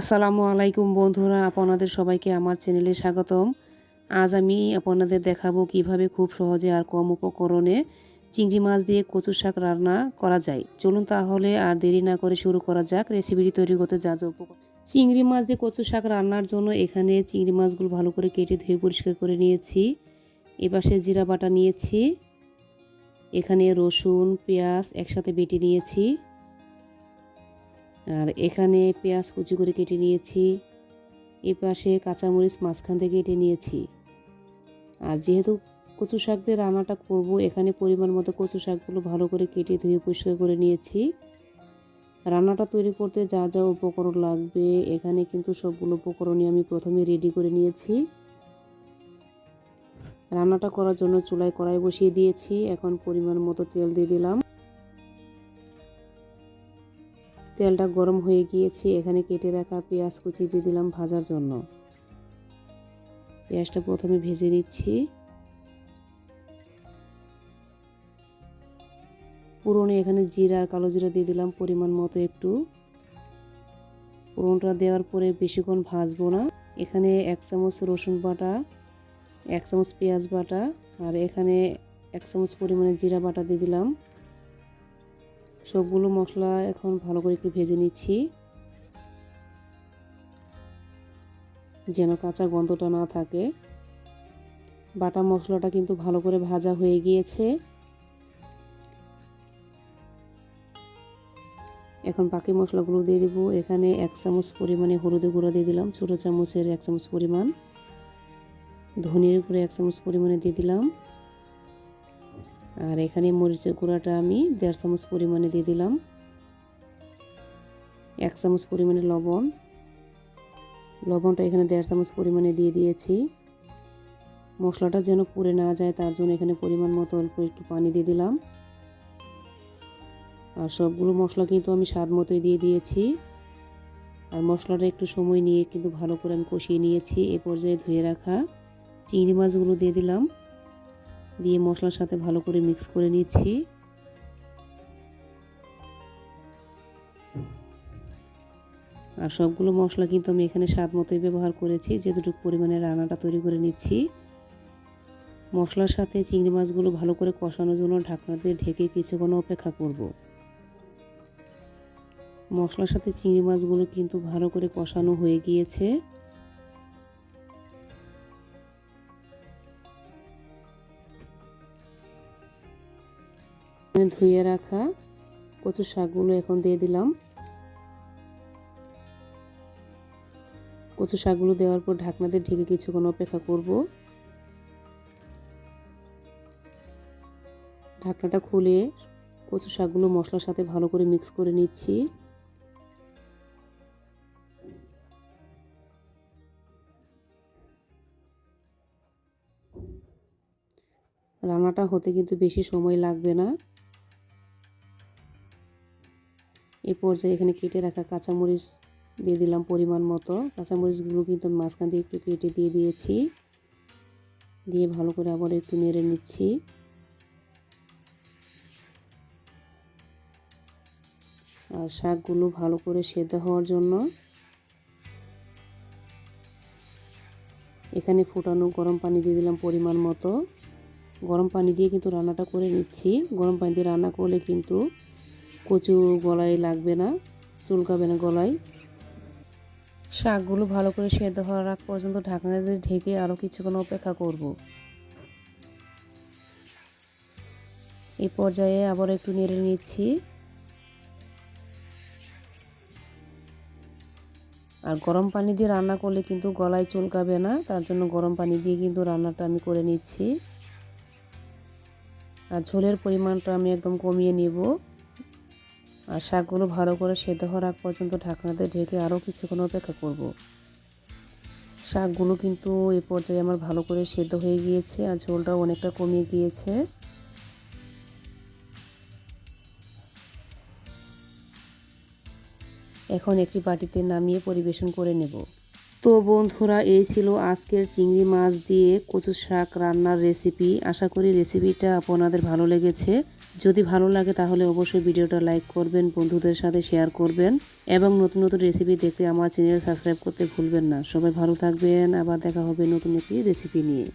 আসসালামু আলাইকুম বন্ধুরা, আপনাদের সবাইকে আমার চ্যানেলে স্বাগতম। আজ আমি আপনাদের দেখাবো কীভাবে খুব সহজে আর কম উপকরণে চিংড়ি মাছ দিয়ে কচু শাক রান্না করা যায়। চলুন তাহলে আর দেরি না করে শুরু করা যাক রেসিপিটি তৈরি করতে যা যা উপকরণ। চিংড়ি মাছ দিয়ে কচু শাক রান্নার জন্য এখানে চিংড়ি মাছগুলো ভালো করে কেটে ধুয়ে পরিষ্কার করে নিয়েছি। এপাশে জিরা বাটা নিয়েছি। এখানে রসুন, পেঁয়াজ একসাথে বেটে নিয়েছি। আর এখানে পেঁয়াজ কুচি করে কেটে নিয়েছি। এ পাশে কাঁচামরিচ মাঝখান থেকে কেটে নিয়েছি। আর যেহেতু কচু শাক দিয়ে রান্নাটা করব, এখানে পরিমাণ মতো কচু শাকগুলো ভালো করে কেটে ধুয়ে পরিষ্কার করে নিয়েছি। রান্নাটা তৈরি করতে যা যা উপকরণ লাগবে, এখানে কিন্তু সবগুলো উপকরণই আমি প্রথমে রেডি করে নিয়েছি। রান্নাটা করার জন্য চুলায় কড়াই বসিয়ে দিয়েছি, এখন পরিমাণ মতো তেল দিয়ে দিলাম। তেলটা গরম হয়ে গিয়েছে, এখানে কেটে রাখা পেঁয়াজ কুচি দিয়ে দিলাম ভাজার জন্য। পেঁয়াজটা প্রথমে ভেজে নিচ্ছি। পুরনো এখানে জিরা আর কালো জিরা দিয়ে দিলাম পরিমাণ মতো একটু। পুরনটা দেওয়ার পরে বেশিক্ষণ ভাজবো না। এখানে এক চামচ রসুন বাটা, এক চামচ পেঁয়াজ বাটা আর এখানে এক চামচ পরিমাণে জিরা বাটা দিয়ে দিলাম। সবগুলো মশলা এখন ভালো করে একটু ভেজে নিচ্ছি। যেন কাঁচা গন্ধটা না থাকে। বাটা মশলাটা কিন্তু ভালো করে ভাজা হয়ে গিয়েছে। এখন বাকি মশলাগুলো দিয়ে দেবো। এখানে এক চামচ পরিমাণে হলুদের গুঁড়ো দিয়ে দিলাম। ছোটো চামচের এক চামচ পরিমাণ। ধনির গুঁড়ো এক চামচ পরিমাণে দিয়ে দিলাম। আর এখানে মরিচের গুঁড়াটা আমি দেড় চামচ পরিমাণে দিয়ে দিলাম। এক চামচ পরিমাণে লবণ। লবণটা এখানে দেড় চামচ পরিমাণে দিয়ে দিয়েছি। মশলাটা যেন পুড়ে না যায়, তার জন্য এখানে পরিমাণ মতো অল্প একটু পানি দিয়ে দিলাম। আর সবগুলো মশলা কিন্তু আমি স্বাদ মতোই দিয়ে দিয়েছি। আর মশলাটা একটু সময় নিয়ে কিন্তু ভালো করে আমি কষিয়ে নিয়েছি। এ পর্যায়ে ধুয়ে রাখা চিংড়ি মাছগুলো দিয়ে দিলাম। দিয়ে মশলার সাথে ভালো করে মিক্স করে নিচ্ছি। আর সবগুলো মশলা কিন্তু আমি এখানে স্বাদ মতোই ব্যবহার করেছি যেটুকু পরিমাণে রান্নাটা তৈরি করে নিচ্ছি। মশলার সাথে চিংড়ি মাছগুলো ভালো করে কষানোর জন্য ঢাকনা দিয়ে ঢেকে কিছুক্ষণ অপেক্ষা করব। মশলার সাথে চিংড়ি মাছগুলো কিন্তু ভালো করে কষানো হয়ে গিয়েছে। ধুয়ে রাখা কচু শাকগুলো এখন দিয়ে দিলাম। কচু শাকগুলো দেওয়ার পর ঢাকনা দিয়ে ঢেকে কিছুক্ষণ অপেক্ষা করব। ঢাকনাটা খুলে কচু শাকগুলো মশলার সাথে ভালো করে মিক্স করে নিচ্ছি। রান্নাটা হতে কিন্তু বেশি সময় লাগবে না। এই পর্যায়ে এখানে কেটে রাখা কাঁচামরিচ দিয়ে দিলাম পরিমাণ মতো। কাঁচামরিচগুলো কিন্তু আমি মাঝখান দিয়ে একটু কেটে দিয়ে দিয়েছি। দিয়ে ভালো করে আবার একটু নেড়ে নিচ্ছি। আর শাকগুলো ভালো করে সেদ্ধ হওয়ার জন্য এখানে ফুটানো গরম পানি দিয়ে দিলাম পরিমাণ মতো। গরম পানি দিয়ে কিন্তু রান্নাটা করে নিচ্ছি। গরম পানি দিয়ে রান্না করলে কিন্তু কচু গলায় লাগবে না, চুলকাবে না গলায়। শাকগুলো ভালো করে সেদ্ধ হওয়ার আগ পর্যন্ত ঢাকনা দিয়ে ঢেকে আরও কিছুক্ষণ অপেক্ষা করব। এই পর্যায়ে আবার একটু নেড়ে নিচ্ছি। আর গরম পানি দিয়ে রান্না করলে কিন্তু গলায় চুলকাবে না, তার জন্য গরম পানি দিয়ে কিন্তু রান্নাটা আমি করে নিচ্ছি। আর ঝোলের পরিমাণটা আমি একদম কমিয়ে নেব। আর শাকগুলো ভালো করে সেদ্ধ হওয়ার আগ পর্যন্ত ঢাকনাতে ঢেকে আরও কিছুক্ষণ অপেক্ষা করব। শাকগুলো কিন্তু এ পর্যায়ে আমার ভালো করে সেদ্ধ হয়ে গিয়েছে আর ঝোলটাও অনেকটা কমিয়ে গিয়েছে। এখন একটি বাটিতে নামিয়ে পরিবেশন করে নেব। তো বন্ধুরা, এই ছিল আজকের চিংড়ি মাছ দিয়ে কচু শাক রান্নার রেসিপি। আশা করি রেসিপিটা আপনাদের ভালো লেগেছে। যদি ভালো লাগে তাহলে অবশ্যই ভিডিওটা লাইক করবেন, বন্ধুদের সাথে শেয়ার করবেন এবং নতুন নতুন রেসিপি দেখতে আমার চ্যানেল সাবস্ক্রাইব করতে ভুলবেন না। সবাই ভালো থাকবেন, আবার দেখা হবে নতুন একটি রেসিপি নিয়ে।